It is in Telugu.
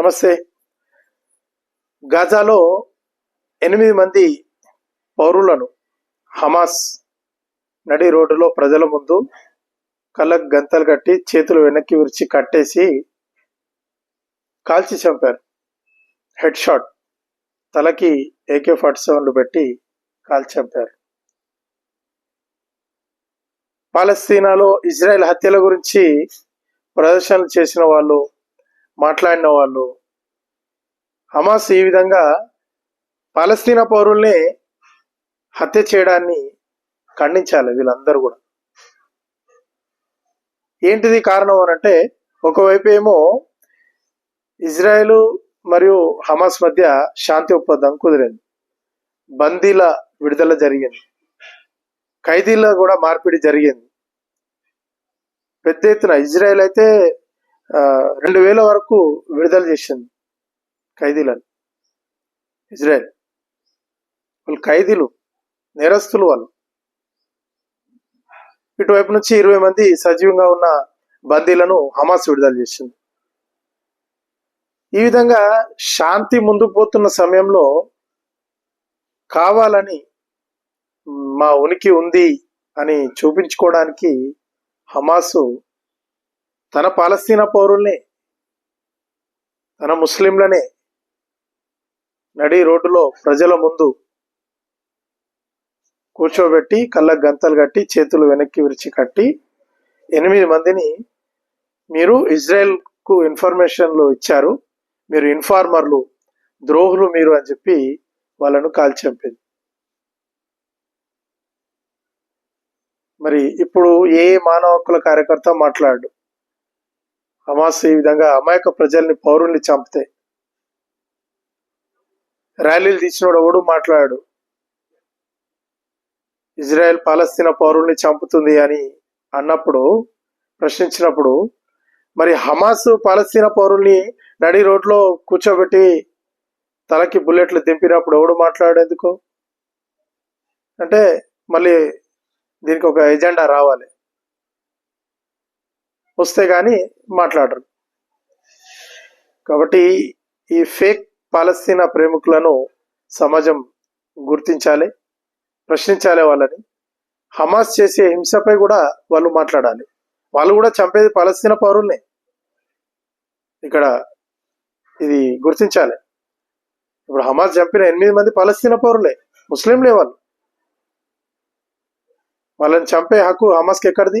నమస్తే. గాజాలో ఎనిమిది మంది పౌరులను హమాస్ నడి రోడ్డులో ప్రజల ముందు కళ్ళకు గంతలు కట్టి చేతులు వెనక్కి విరిచి కట్టేసి కాల్చి చంపారు. హెడ్ షాట్ తలకి ఏకే ఫార్టీ సెవెన్లు పెట్టి కాల్చి చంపారు. పాలస్తీనాలో ఇజ్రాయెల్ హత్యల గురించి ప్రదర్శనలు చేసిన వాళ్ళు మాట్లాడిన వాళ్ళు. హమాస్ ఈ విధంగా పాలస్తీనా పౌరుల్ని హత్య చేయడాన్ని ఖండించాలి వీళ్ళందరూ కూడా. ఏంటిది కారణం అని అంటే ఒకవైపు ఏమో ఇజ్రాయెల్ మరియు హమాస్ మధ్య శాంతి ఒప్పందం కుదిరింది. బందీల విడుదల జరిగింది. ఖైదీల కూడా మార్పిడి జరిగింది. పెద్ద ఎత్తున ఇజ్రాయెల్ అయితే రెండు వేల వరకు విడుదల చేసింది ఖైదీలను. ఇజ్రాయెల్. వాళ్ళు ఖైదీలు నేరస్తులు వాళ్ళు. ఇటువైపు నుంచి ఇరవై మంది సజీవంగా ఉన్న బందీలను హమాస్ విడుదల చేసింది. ఈ విధంగా శాంతి ముందు పోతున్న సమయంలో కావాలని మా ఉనికి ఉంది అని చూపించుకోవడానికి హమాసు తన పాలస్తీనా పౌరుల్ని తన ముస్లింలనే నడి రోడ్డులో ప్రజల ముందు కూర్చోబెట్టి కళ్ళకు గంతలు కట్టి చేతులు వెనక్కి విరిచి కట్టి ఎనిమిది మందిని మీరు ఇజ్రాయెల్కు ఇన్ఫర్మేషన్లు ఇచ్చారు. మీరు ఇన్ఫార్మర్లు ద్రోహులు మీరు అని చెప్పి వాళ్ళను కాల్చంపింది మరి ఇప్పుడు ఏ మానవ హక్కుల కార్యకర్త మాట్లాడు? హమాస్ ఈ విధంగా అమాయక ప్రజల్ని పౌరుల్ని చంపితే. ర్యాలీలు తీసినోడు ఎవడు మాట్లాడాడు ఇజ్రాయెల్ పాలస్తీనా పౌరుల్ని చంపుతుంది అని అన్నప్పుడు ప్రశ్నించినప్పుడు మరి హమాస్ పాలస్తీనా పౌరుల్ని నడి రోడ్లో కూర్చోబెట్టి తలకి బుల్లెట్లు దింపినప్పుడు ఎవడు మాట్లాడేందుకు అంటే మళ్ళీ దీనికి ఒక ఎజెండా రావాలి. వస్తే కానీ మాట్లాడరు. కాబట్టి ఈ ఫేక్ పాలస్తీనా ప్రేమికులను సమాజం గుర్తించాలి ప్రశ్నించాలి వాళ్ళని. హమాస్ చేసే హింసపై కూడా వాళ్ళు మాట్లాడాలి. వాళ్ళు కూడా చంపేది పాలస్తీనా పౌరుల్ని. ఇక్కడ ఇది గుర్తించాలి. ఇప్పుడు హమాస్ చంపిన ఎనిమిది మంది పాలస్తీనా పౌరులే ముస్లింలే వాళ్ళు. వాళ్ళని చంపే హక్కు హమాస్కి ఎక్కడిది?